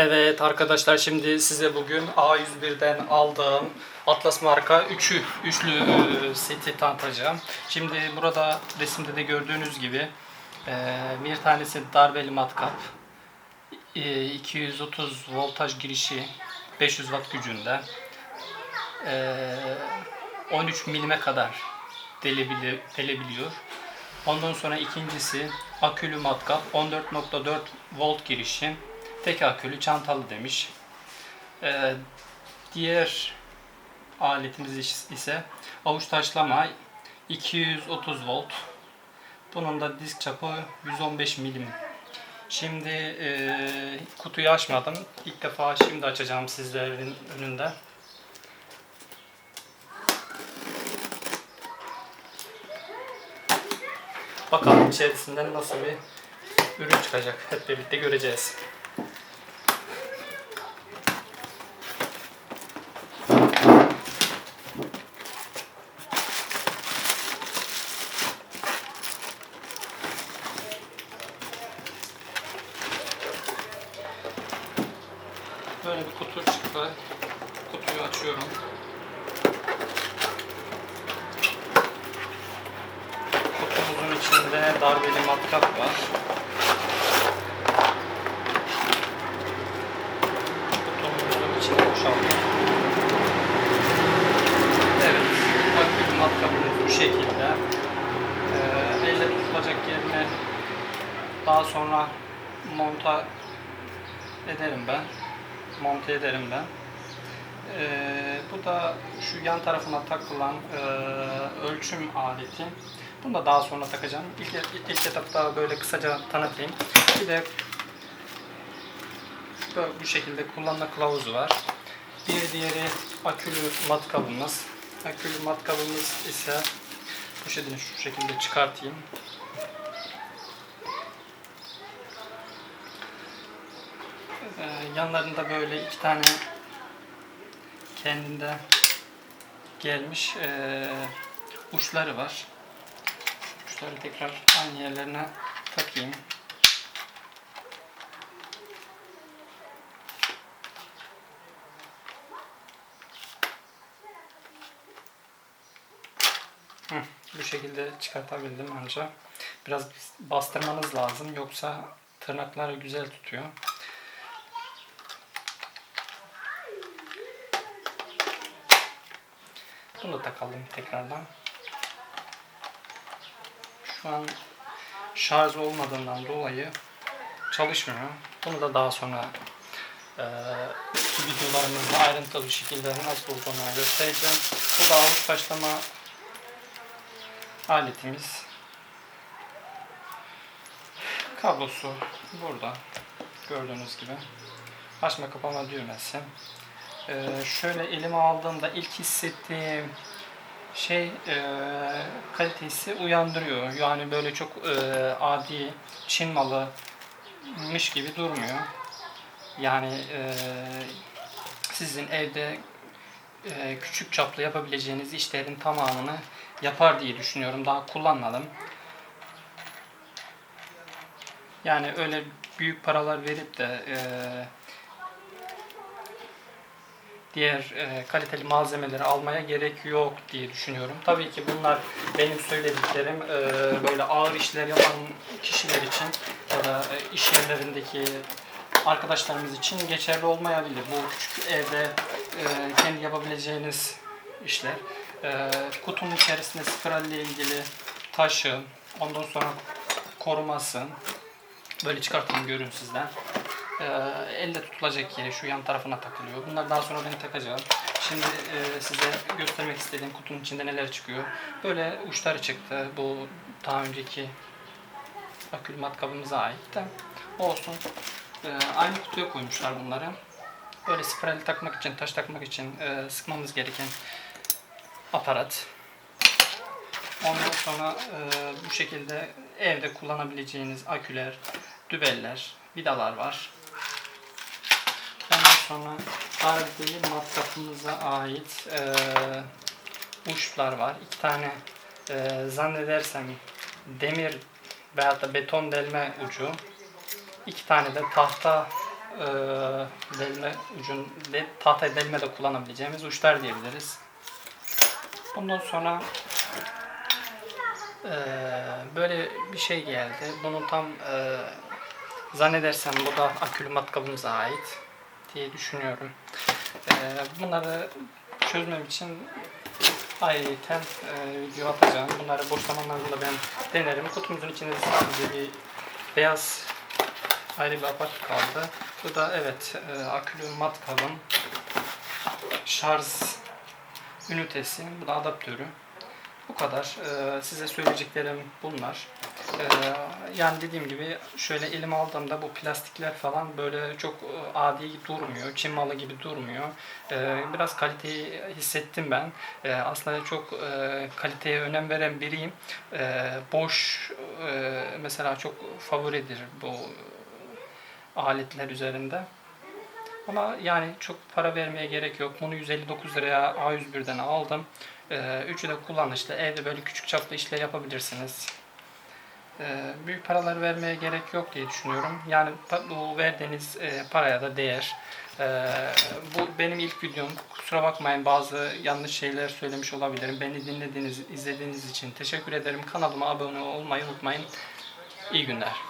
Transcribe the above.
Evet arkadaşlar şimdi size bugün A101'den aldığım Atlas marka üçü, üçlü e, seti tanıtacağım. Şimdi burada resimde de gördüğünüz gibi e, bir tanesi darbeli matkap, e, 230 voltaj girişi, 500 watt gücünde, e, 13 milime kadar delebili- delebiliyor. Ondan sonra ikincisi akülü matkap 14.4 volt girişi tek akülü çantalı demiş. Ee, diğer aletimiz is- ise avuç taşlama 230 volt. Bunun da disk çapı 115 milim. Şimdi e, kutuyu açmadım. İlk defa şimdi açacağım sizlerin önünde. Bakalım içerisinden nasıl bir ürün çıkacak. Hep birlikte göreceğiz. Böyle bir kutu çıktı. Kutuyu açıyorum. Kutumuzun içinde darbeli matkap var. Kutumuzun içine boşalttık. Evet, akülü matkabımız bu şekilde. Ee, elle tutulacak yerine daha sonra monta ederim ben. Monte ederim ben. Ee, bu da şu yan tarafına takılan e, ölçüm aleti. Bunu da daha sonra takacağım. İlk, ilk etapta böyle kısaca tanıtayım. Bir de bu şekilde kullanma kılavuzu var. Bir diğeri akülü matkabımız. Akülü matkabımız ise şekilde şu şekilde çıkartayım. Ee, yanlarında böyle iki tane kendinde gelmiş ee, uçları var. Uçları tekrar aynı yerlerine takayım. Hı, bu şekilde çıkartabildim ancak biraz bastırmanız lazım yoksa tırnakları güzel tutuyor. Bunu da takalım tekrardan. Şu an şarj olmadığından dolayı çalışmıyor. Bunu da daha sonra eee videolarımızda ayrıntılı şekilde nasıl olduğunu göstereceğim. Bu da avuç taşlama aletimiz. Kablosu burada gördüğünüz gibi. Açma kapama düğmesi. Ee, şöyle elime aldığımda ilk hissettiğim şey e, kalitesi uyandırıyor. Yani böyle çok e, adi Çin malımış gibi durmuyor. Yani e, sizin evde e, küçük çaplı yapabileceğiniz işlerin tamamını yapar diye düşünüyorum. Daha kullanmadım. Yani öyle büyük paralar verip de e, diğer e, kaliteli malzemeleri almaya gerek yok diye düşünüyorum. Tabii ki bunlar benim söylediklerim e, böyle ağır işler yapan kişiler için ya da e, iş yerlerindeki arkadaşlarımız için geçerli olmayabilir. Bu küçük evde e, kendi yapabileceğiniz işler. E, kutunun içerisinde spiral ile ilgili taşı, ondan sonra koruması, böyle çıkartayım görün sizden. Ee, elle tutulacak yeri şu yan tarafına takılıyor. Bunlar daha sonra ben takacağım. Şimdi e, size göstermek istediğim kutunun içinde neler çıkıyor. Böyle uçları çıktı. Bu daha önceki akülü matkabımıza ait de olsun. Ee, aynı kutuya koymuşlar bunları. Böyle spiral takmak için, taş takmak için e, sıkmamız gereken aparat. Ondan sonra e, bu şekilde evde kullanabileceğiniz aküler, dübeller, vidalar var. Sonra darbeli matkapımıza ait e, uçlar var. İki tane e, zannedersem demir veyahut da beton delme ucu. İki tane de tahta e, delme ucun de, tahta delme de kullanabileceğimiz uçlar diyebiliriz. Bundan sonra e, böyle bir şey geldi. Bunun tam e, zannedersem bu da akülü matkabımıza ait diye düşünüyorum. E, bunları çözmem için ayrıca e, video atacağım. Bunları boş zamanlarımda ben denerim. Kutumuzun içinde sadece bir beyaz ayrı bir apart kaldı. Bu da evet e, akülü matkabın şarj ünitesi. Bu da adaptörü. Bu kadar. E, size söyleyeceklerim bunlar. E, yani dediğim gibi şöyle elime aldığımda bu plastikler falan böyle çok e, adi durmuyor. Çin malı gibi durmuyor. E, biraz kaliteyi hissettim ben. E, aslında çok e, kaliteye önem veren biriyim. Boş e, mesela çok favoridir bu aletler üzerinde. Ama yani çok para vermeye gerek yok. Bunu 159 liraya A101'den aldım. Ee, üçü de kullanışlı. Evde böyle küçük çaplı işler yapabilirsiniz. Ee, büyük paralar vermeye gerek yok diye düşünüyorum. Yani bu verdiğiniz e, paraya da değer. Ee, bu benim ilk videom. Kusura bakmayın bazı yanlış şeyler söylemiş olabilirim. Beni dinlediğiniz, izlediğiniz için teşekkür ederim. Kanalıma abone olmayı unutmayın. İyi günler.